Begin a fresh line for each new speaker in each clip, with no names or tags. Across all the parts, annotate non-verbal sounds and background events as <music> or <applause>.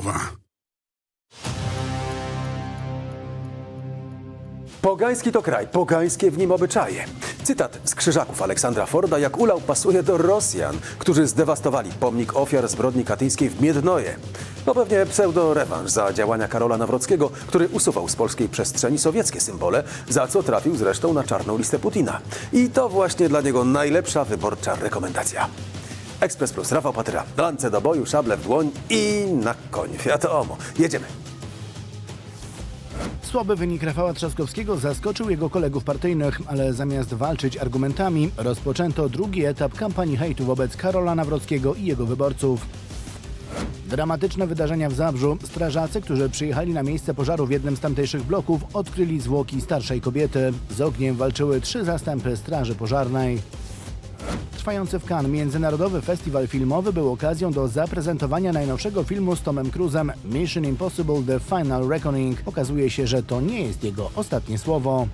słowa.
Pogański to kraj, pogańskie w nim obyczaje. Cytat z Krzyżaków Aleksandra Forda jak ulał pasuje do Rosjan, którzy zdewastowali pomnik ofiar zbrodni katyńskiej w Miednoje. To pewnie pseudo-rewanż za działania Karola Nawrockiego, który usuwał z polskiej przestrzeni sowieckie symbole, za co trafił zresztą na czarną listę Putina. I to właśnie dla niego najlepsza wyborcza rekomendacja. Ekspres Plus, Rafał Patyra, lance do boju, szable w dłoń i na koń. Wiadomo, jedziemy.
Słaby wynik Rafała Trzaskowskiego zaskoczył jego kolegów partyjnych, ale zamiast walczyć argumentami, rozpoczęto drugi etap kampanii hejtu wobec Karola Nawrockiego i jego wyborców. Dramatyczne wydarzenia w Zabrzu. Strażacy, którzy przyjechali na miejsce pożaru w jednym z tamtejszych bloków, odkryli zwłoki starszej kobiety. Z ogniem walczyły trzy zastępy straży pożarnej. Trwający w Cannes Międzynarodowy Festiwal Filmowy był okazją do zaprezentowania najnowszego filmu z Tomem Cruzem Mission Impossible The Final Reckoning. Okazuje się, że to nie jest jego ostatnie słowo.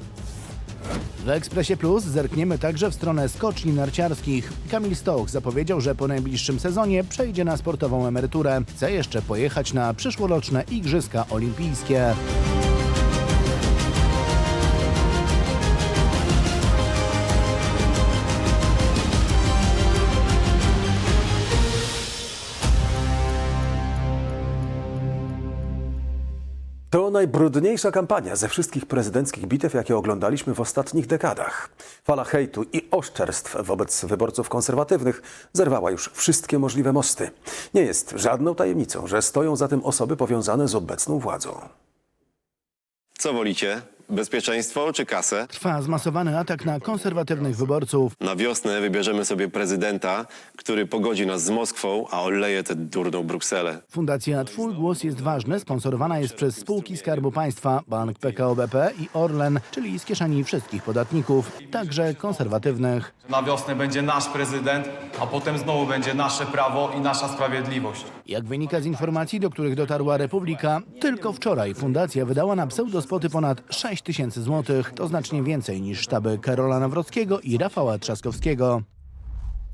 W Ekspresie Plus zerkniemy także w stronę skoczni narciarskich. Kamil Stoch zapowiedział, że po najbliższym sezonie przejdzie na sportową emeryturę. Chce jeszcze pojechać na przyszłoroczne Igrzyska Olimpijskie.
Najbrudniejsza kampania ze wszystkich prezydenckich bitew, jakie oglądaliśmy w ostatnich dekadach. Fala hejtu i oszczerstw wobec wyborców konserwatywnych zerwała już wszystkie możliwe mosty. Nie jest żadną tajemnicą, że stoją za tym osoby powiązane z obecną władzą.
Co wolicie? Bezpieczeństwo czy kasę?
Trwa zmasowany atak na konserwatywnych wyborców.
Na wiosnę wybierzemy sobie prezydenta, który pogodzi nas z Moskwą, a oleje tę durną Brukselę.
Fundacja Twój Głos jest ważny, sponsorowana jest przez spółki Skarbu Państwa, Bank PKO BP i Orlen, czyli z kieszeni wszystkich podatników, także konserwatywnych.
Na wiosnę będzie nasz prezydent, a potem znowu będzie nasze prawo i nasza sprawiedliwość.
Jak wynika z informacji, do których dotarła Republika, tylko wczoraj fundacja wydała na pseudospoty ponad 6 tysięcy złotych. To znacznie więcej niż sztaby Karola Nawrockiego i Rafała Trzaskowskiego.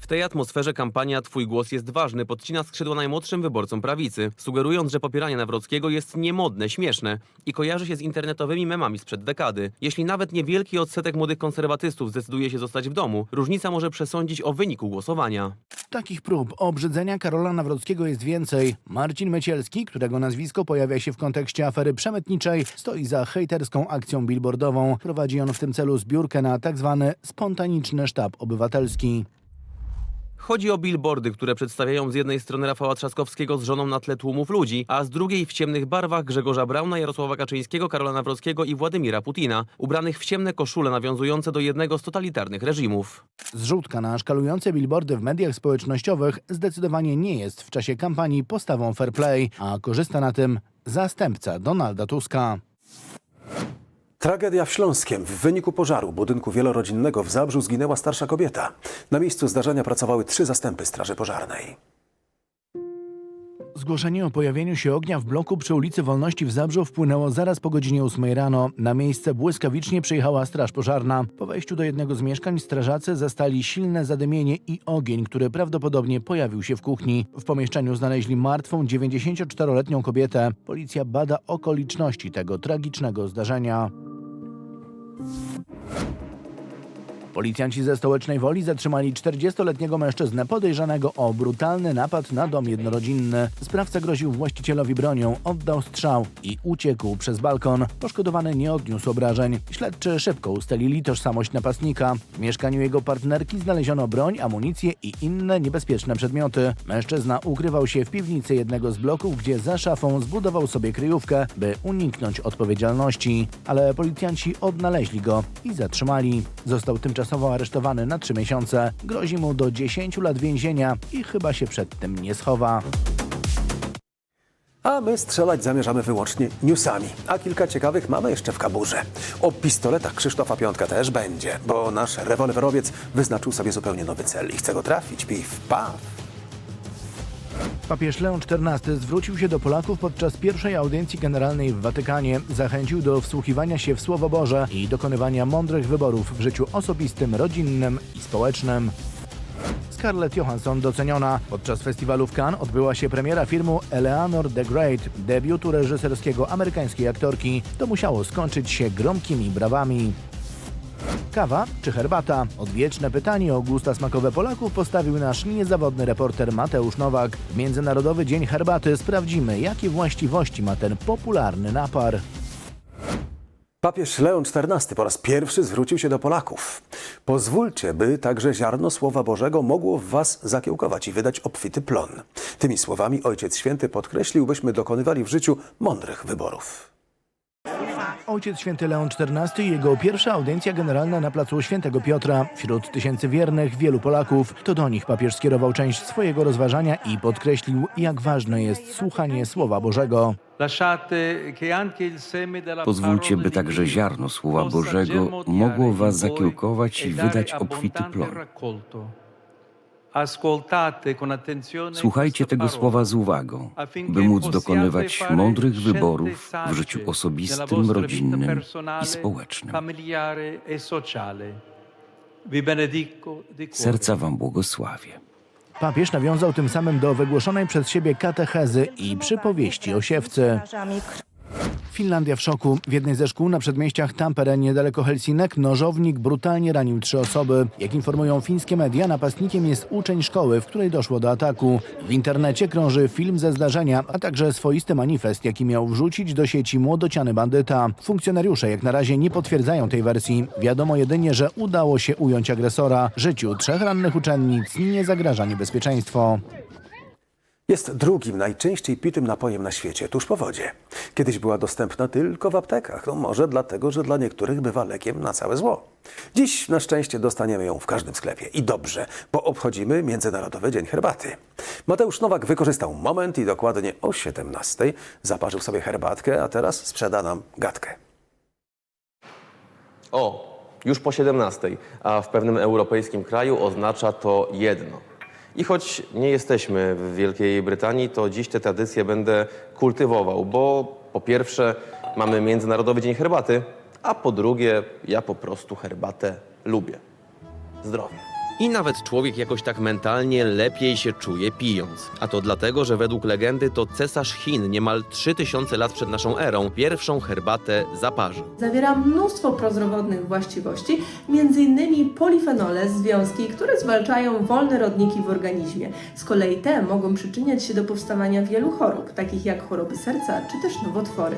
W tej atmosferze kampania Twój głos jest ważny podcina skrzydła najmłodszym wyborcom prawicy, sugerując, że popieranie Nawrockiego jest niemodne, śmieszne i kojarzy się z internetowymi memami sprzed dekady. Jeśli nawet niewielki odsetek młodych konserwatystów zdecyduje się zostać w domu, różnica może przesądzić o wyniku głosowania.
Takich prób obrzydzenia Karola Nawrockiego jest więcej. Marcin Mycielski, którego nazwisko pojawia się w kontekście afery przemytniczej, stoi za hejterską akcją billboardową. Prowadzi on w tym celu zbiórkę na tzw. spontaniczny sztab obywatelski.
Chodzi o billboardy, które przedstawiają z jednej strony Rafała Trzaskowskiego z żoną na tle tłumów ludzi, a z drugiej w ciemnych barwach Grzegorza Brauna, Jarosława Kaczyńskiego, Karola Nawrockiego i Władimira Putina, ubranych w ciemne koszule nawiązujące do jednego z totalitarnych reżimów.
Zrzutka na szkalujące billboardy w mediach społecznościowych zdecydowanie nie jest w czasie kampanii postawą fair play, a korzysta na tym zastępca Donalda Tuska.
Tragedia w Śląskiem. W wyniku pożaru budynku wielorodzinnego w Zabrzu zginęła starsza kobieta. Na miejscu zdarzenia pracowały trzy zastępy Straży Pożarnej.
Zgłoszenie o pojawieniu się ognia w bloku przy ulicy Wolności w Zabrzu wpłynęło zaraz po godzinie 8 rano. Na miejsce błyskawicznie przyjechała straż pożarna. Po wejściu do jednego z mieszkań strażacy zastali silne zadymienie i ogień, który prawdopodobnie pojawił się w kuchni. W pomieszczeniu znaleźli martwą 94-letnią kobietę. Policja bada okoliczności tego tragicznego zdarzenia. you Policjanci ze stołecznej woli zatrzymali 40-letniego mężczyznę podejrzanego o brutalny napad na dom jednorodzinny. Sprawca groził właścicielowi bronią, oddał strzał i uciekł przez balkon. Poszkodowany nie odniósł obrażeń. Śledczy szybko ustalili tożsamość napastnika. W mieszkaniu jego partnerki znaleziono broń, amunicję i inne niebezpieczne przedmioty. Mężczyzna ukrywał się w piwnicy jednego z bloków, gdzie za szafą zbudował sobie kryjówkę, by uniknąć odpowiedzialności. Ale policjanci odnaleźli go i zatrzymali. Został tymczasowo aresztowany na trzy miesiące. Grozi mu do 10 lat więzienia i chyba się przed tym nie schowa.
A my strzelać zamierzamy wyłącznie newsami. A kilka ciekawych mamy jeszcze w kaburze. O pistoletach Krzysztofa Piątka też będzie, bo nasz rewolwerowiec wyznaczył sobie zupełnie nowy cel i chce go trafić. Pif, paf.
Papież Leon XIV zwrócił się do Polaków podczas pierwszej audiencji generalnej w Watykanie. Zachęcił do wsłuchiwania się w Słowo Boże i dokonywania mądrych wyborów w życiu osobistym, rodzinnym i społecznym. Scarlett Johansson doceniona. Podczas festiwalu w Cannes odbyła się premiera filmu Eleanor the Great, debiutu reżyserskiego amerykańskiej aktorki. To musiało skończyć się gromkimi brawami. Kawa czy herbata? Odwieczne pytanie o gusta smakowe Polaków postawił nasz niezawodny reporter Mateusz Nowak. W Międzynarodowy Dzień Herbaty sprawdzimy, jakie właściwości ma ten popularny napar.
Papież Leon XIV po raz pierwszy zwrócił się do Polaków. Pozwólcie, by także ziarno Słowa Bożego mogło w was zakiełkować i wydać obfity plon. Tymi słowami Ojciec Święty podkreślił, byśmy dokonywali w życiu mądrych wyborów.
Ojciec Święty Leon XIV i jego pierwsza audiencja generalna na placu Świętego Piotra. Wśród tysięcy wiernych wielu Polaków. To do nich papież skierował część swojego rozważania i podkreślił, jak ważne jest słuchanie Słowa Bożego.
Pozwólcie, by także ziarno Słowa Bożego mogło was zakiełkować i wydać obfity plon. Słuchajcie tego słowa z uwagą, by móc dokonywać mądrych wyborów w życiu osobistym, rodzinnym i społecznym. Serca wam błogosławię.
Papież nawiązał tym samym do wygłoszonej przez siebie katechezy i przypowieści o siewcy. Finlandia w szoku. W jednej ze szkół na przedmieściach Tampere, niedaleko Helsinek, nożownik brutalnie ranił trzy osoby. Jak informują fińskie media, napastnikiem jest uczeń szkoły, w której doszło do ataku. W internecie krąży film ze zdarzenia, a także swoisty manifest, jaki miał wrzucić do sieci młodociany bandyta. Funkcjonariusze jak na razie nie potwierdzają tej wersji. Wiadomo jedynie, że udało się ująć agresora. Życiu trzech rannych uczennic nie zagraża niebezpieczeństwo.
Jest drugim najczęściej pitym napojem na świecie, tuż po wodzie. Kiedyś była dostępna tylko w aptekach, no może dlatego, że dla niektórych bywa lekiem na całe zło. Dziś na szczęście dostaniemy ją w każdym sklepie. I dobrze, bo obchodzimy Międzynarodowy Dzień Herbaty. Mateusz Nowak wykorzystał moment i dokładnie o 17 zaparzył sobie herbatkę, a teraz sprzeda nam gadkę.
O, już po 17, a w pewnym europejskim kraju oznacza to jedno. I choć nie jesteśmy w Wielkiej Brytanii, to dziś tę tradycję będę kultywował, bo po pierwsze mamy Międzynarodowy Dzień Herbaty, a po drugie ja po prostu herbatę lubię. Zdrowie. I nawet człowiek jakoś tak mentalnie lepiej się czuje pijąc. A to dlatego, że według legendy to cesarz Chin niemal 3000 lat przed naszą erą pierwszą herbatę zaparzył.
Zawiera mnóstwo prozdrowotnych właściwości, m.in. polifenole, związki, które zwalczają wolne rodniki w organizmie. Z kolei te mogą przyczyniać się do powstawania wielu chorób, takich jak choroby serca czy też nowotwory.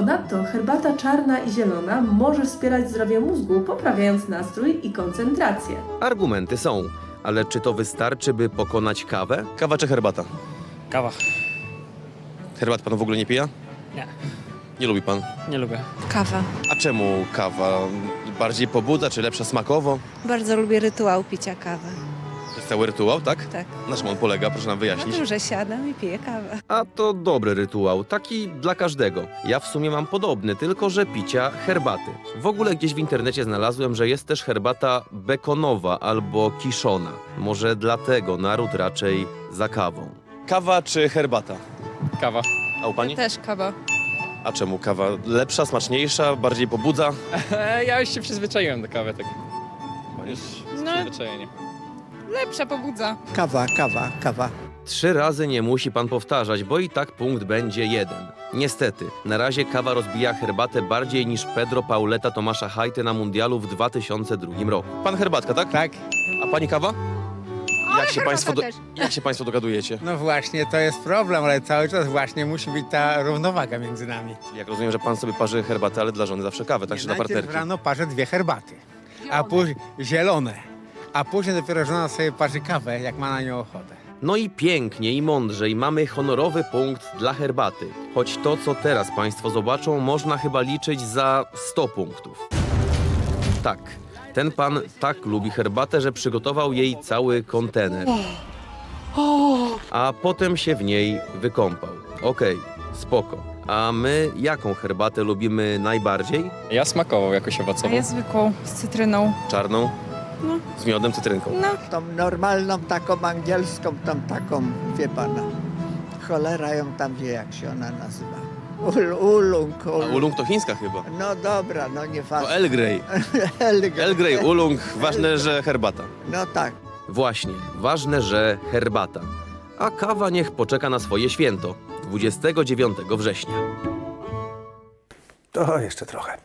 Ponadto herbata czarna i zielona może wspierać zdrowie mózgu, poprawiając nastrój i koncentrację.
Argumenty są, ale czy to wystarczy, by pokonać kawę? Kawa czy herbata?
Kawa.
Herbat pan w ogóle nie pija?
Nie,
Nie lubi pan.
nie lubię.
Kawa.
A czemu kawa? Bardziej pobudza, czy lepsza smakowo?
Bardzo lubię rytuał picia kawy.
To jest cały rytuał, tak?
Tak.
Na czym on polega? Proszę nam
Na
wyjaśnić.
tym, że siadam i piję kawę.
A to dobry rytuał, taki dla każdego. Ja w sumie mam podobny, tylko że picia herbaty. W ogóle gdzieś w internecie znalazłem, że jest też herbata bekonowa albo kiszona. Może dlatego naród raczej za kawą. Kawa czy herbata?
Kawa.
A u pani?
Też kawa.
A czemu kawa? Lepsza, smaczniejsza, bardziej pobudza? <laughs>
ja już się przyzwyczaiłem do kawy, tak. Już
No.
przyzwyczajenie.
Lepsza pobudza.
Kawa, kawa, kawa.
Trzy razy nie musi pan powtarzać, bo i tak punkt będzie jeden. Niestety, na razie kawa rozbija herbatę bardziej niż Pedro Pauleta Tomasza Hajty na mundialu w 2002 roku. Pan herbatka, tak?
Tak?
A pani kawa? Jak się, państwo do, jak się państwo dogadujecie?
No właśnie, to jest problem, ale cały czas właśnie musi być ta równowaga między nami.
Jak rozumiem, że pan sobie parzy herbatę, ale dla żony zawsze kawę, tak się na
Najpierw
partnerki.
rano parzę dwie herbaty, a później zielone, a później dopiero żona sobie parzy kawę, jak ma na nią ochotę.
No i pięknie i mądrzej mamy honorowy punkt dla herbaty. Choć to, co teraz Państwo zobaczą, można chyba liczyć za 100 punktów. Tak, ten pan tak lubi herbatę, że przygotował jej cały kontener. A potem się w niej wykąpał. Okej, spoko. A my jaką herbatę lubimy najbardziej?
Ja smakował jakoś owocową.
zwykłą, z cytryną.
Czarną?
No.
Z miodem, cytrynką.
No.
Tą normalną, taką angielską, tą taką, wie pana, cholera ją tam wie, jak się ona nazywa. Ul, ulung,
A
ulung.
ulung to chińska chyba.
No dobra, no nie
To
ważne.
El Grey. <laughs> El Grey, ulung, ważne, że herbata.
No tak.
Właśnie, ważne, że herbata. A kawa niech poczeka na swoje święto 29 września.
To jeszcze trochę.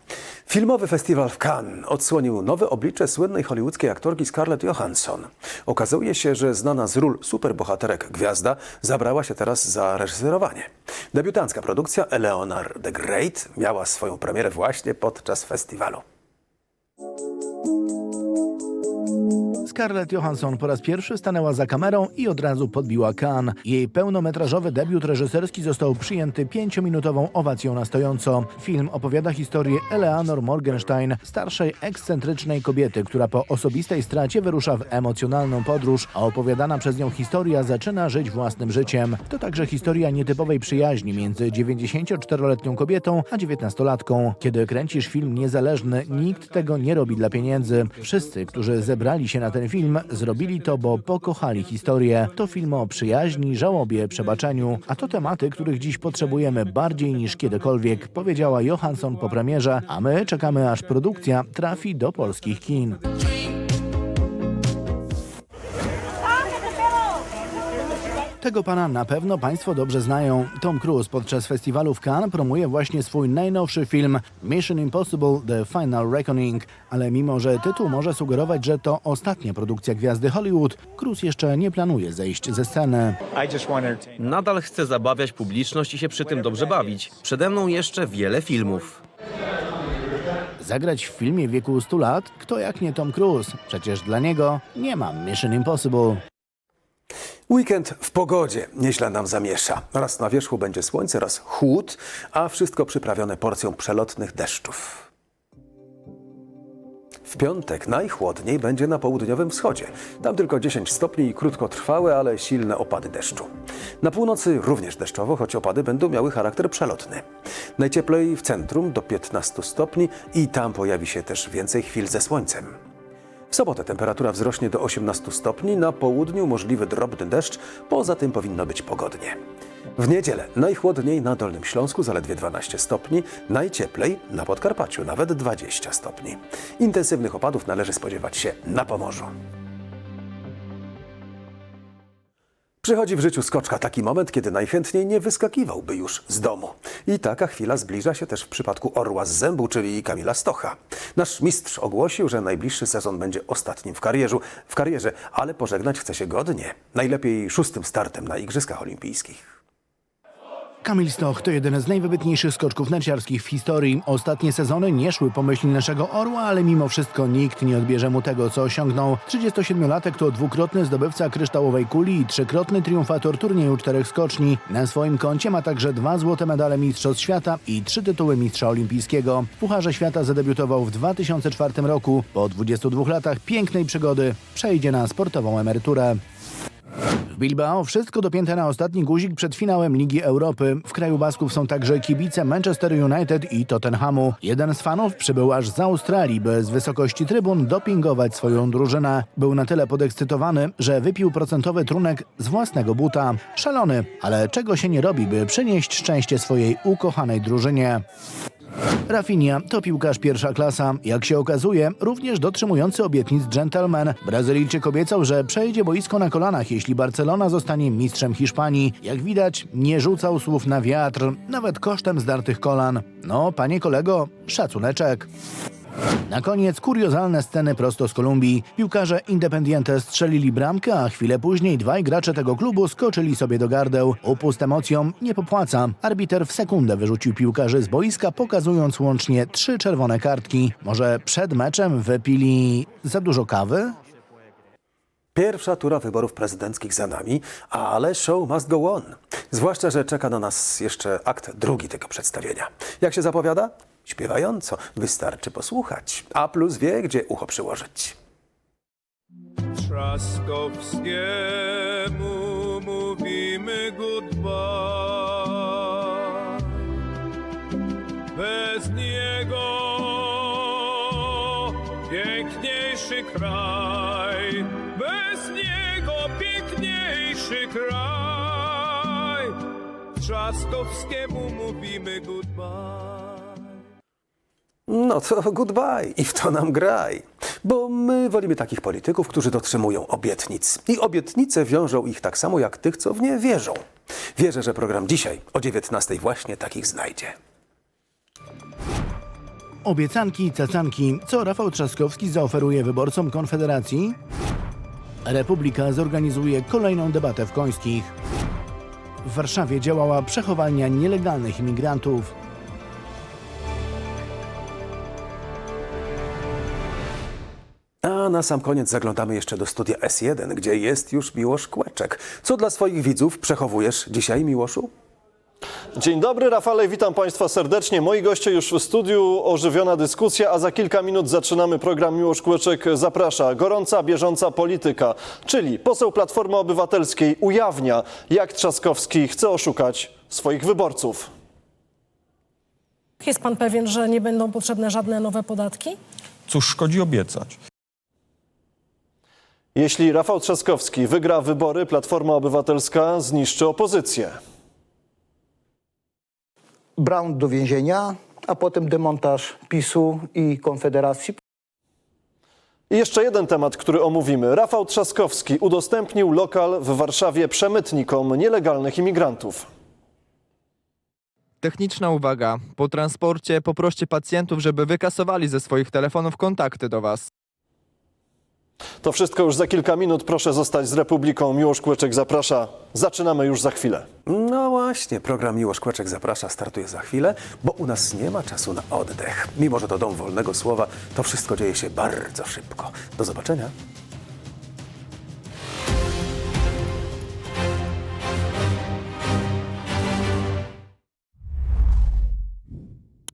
Filmowy festiwal w Cannes odsłonił nowe oblicze słynnej hollywoodzkiej aktorki Scarlett Johansson. Okazuje się, że znana z ról superbohaterek gwiazda zabrała się teraz za reżyserowanie. Debiutancka produkcja Eleanor the Great miała swoją premierę właśnie podczas festiwalu.
Scarlett Johansson po raz pierwszy stanęła za kamerą i od razu podbiła Cannes. Jej pełnometrażowy debiut reżyserski został przyjęty pięciominutową owacją na stojąco. Film opowiada historię Eleanor Morgenstein, starszej ekscentrycznej kobiety, która po osobistej stracie wyrusza w emocjonalną podróż, a opowiadana przez nią historia zaczyna żyć własnym życiem. To także historia nietypowej przyjaźni między 94-letnią kobietą a 19-latką. Kiedy kręcisz film niezależny, nikt tego nie robi dla pieniędzy. Wszyscy, którzy zebrali się na ten film, zrobili to, bo pokochali historię. To film o przyjaźni, żałobie, przebaczeniu, a to tematy, których dziś potrzebujemy bardziej niż kiedykolwiek, powiedziała Johansson po premierze, a my czekamy aż produkcja trafi do polskich kin. Tego pana na pewno Państwo dobrze znają. Tom Cruise podczas festiwalu w Cannes promuje właśnie swój najnowszy film Mission Impossible The Final Reckoning. Ale mimo, że tytuł może sugerować, że to ostatnia produkcja gwiazdy Hollywood, Cruise jeszcze nie planuje zejść ze sceny.
Nadal chcę zabawiać publiczność i się przy tym dobrze bawić. Przede mną jeszcze wiele filmów.
Zagrać w filmie w wieku 100 lat? Kto jak nie Tom Cruise? Przecież dla niego nie ma Mission Impossible.
Weekend w pogodzie nieźle nam zamiesza. Raz na wierzchu będzie słońce, raz chłód, a wszystko przyprawione porcją przelotnych deszczów. W piątek najchłodniej będzie na południowym wschodzie. Tam tylko 10 stopni i krótkotrwałe, ale silne opady deszczu. Na północy również deszczowo, choć opady będą miały charakter przelotny. Najcieplej w centrum do 15 stopni i tam pojawi się też więcej chwil ze słońcem. W sobotę temperatura wzrośnie do 18 stopni, na południu możliwy drobny deszcz, poza tym powinno być pogodnie. W niedzielę najchłodniej na Dolnym Śląsku zaledwie 12 stopni, najcieplej na Podkarpaciu nawet 20 stopni. Intensywnych opadów należy spodziewać się na Pomorzu. Przychodzi w życiu skoczka taki moment, kiedy najchętniej nie wyskakiwałby już z domu. I taka chwila zbliża się też w przypadku orła z zębu, czyli Kamila Stocha. Nasz mistrz ogłosił, że najbliższy sezon będzie ostatnim w karierze, w karierze, ale pożegnać chce się godnie. Najlepiej szóstym startem na Igrzyskach Olimpijskich.
Kamil Stoch to jeden z najwybitniejszych skoczków narciarskich w historii. Ostatnie sezony nie szły po myśli naszego orła, ale mimo wszystko nikt nie odbierze mu tego, co osiągnął. 37-latek to dwukrotny zdobywca kryształowej kuli i trzykrotny triumfator turnieju czterech skoczni. Na swoim koncie ma także dwa złote medale Mistrzostw Świata i trzy tytuły Mistrza Olimpijskiego. W Pucharze Świata zadebiutował w 2004 roku. Po 22 latach pięknej przygody przejdzie na sportową emeryturę. Bilbao wszystko dopięte na ostatni guzik przed finałem Ligi Europy. W kraju Basków są także kibice Manchester United i Tottenhamu. Jeden z fanów przybył aż z Australii, by z wysokości trybun dopingować swoją drużynę. Był na tyle podekscytowany, że wypił procentowy trunek z własnego buta. Szalony, ale czego się nie robi, by przynieść szczęście swojej ukochanej drużynie. Rafinha to piłkarz pierwsza klasa. Jak się okazuje, również dotrzymujący obietnic gentleman. Brazylijczyk obiecał, że przejdzie boisko na kolanach, jeśli Barcelona zostanie mistrzem Hiszpanii. Jak widać, nie rzucał słów na wiatr, nawet kosztem zdartych kolan. No, panie kolego, szacuneczek. Na koniec kuriozalne sceny prosto z Kolumbii. Piłkarze Independiente strzelili bramkę, a chwilę później dwaj gracze tego klubu skoczyli sobie do gardeł. Upust emocjom nie popłaca. Arbiter w sekundę wyrzucił piłkarzy z boiska, pokazując łącznie trzy czerwone kartki. Może przed meczem wypili za dużo kawy?
Pierwsza tura wyborów prezydenckich za nami, ale show must go on. Zwłaszcza, że czeka na nas jeszcze akt drugi tego przedstawienia. Jak się zapowiada? Śpiewająco. Wystarczy posłuchać. A plus wie, gdzie ucho przyłożyć.
Trzaskowskiemu mówimy goodbye. Bez niego piękniejszy kraj, bez niego piękniejszy kraj. Trzaskowskiemu mówimy goodbye.
No to goodbye i w to nam graj. Bo my wolimy takich polityków, którzy dotrzymują obietnic. I obietnice wiążą ich tak samo jak tych, co w nie wierzą. Wierzę, że program dzisiaj o 19 właśnie takich znajdzie.
Obiecanki, cacanki. Co Rafał Trzaskowski zaoferuje wyborcom Konfederacji? Republika zorganizuje kolejną debatę w Końskich. W Warszawie działała przechowalnia nielegalnych imigrantów.
Na sam koniec zaglądamy jeszcze do studia S1, gdzie jest już Miłosz Kłeczek. Co dla swoich widzów przechowujesz dzisiaj, Miłoszu?
Dzień dobry, Rafale, witam Państwa serdecznie. Moi goście już w studiu, ożywiona dyskusja, a za kilka minut zaczynamy program Miłosz Kłeczek zaprasza. Gorąca, bieżąca polityka, czyli poseł Platformy Obywatelskiej ujawnia, jak Trzaskowski chce oszukać swoich wyborców.
Jest pan pewien, że nie będą potrzebne żadne nowe podatki?
Cóż szkodzi obiecać?
Jeśli Rafał Trzaskowski wygra wybory, Platforma Obywatelska zniszczy opozycję.
Brown do więzienia, a potem demontaż PiSu i Konfederacji.
I jeszcze jeden temat, który omówimy. Rafał Trzaskowski udostępnił lokal w Warszawie przemytnikom nielegalnych imigrantów.
Techniczna uwaga. Po transporcie poproście pacjentów, żeby wykasowali ze swoich telefonów kontakty do Was.
To wszystko już za kilka minut. Proszę zostać z Republiką. Miłosz Kłeczek zaprasza. Zaczynamy już za chwilę.
No właśnie, program Miłosz Kłeczek zaprasza, startuje za chwilę, bo u nas nie ma czasu na oddech. Mimo, że to dom wolnego słowa, to wszystko dzieje się bardzo szybko. Do zobaczenia.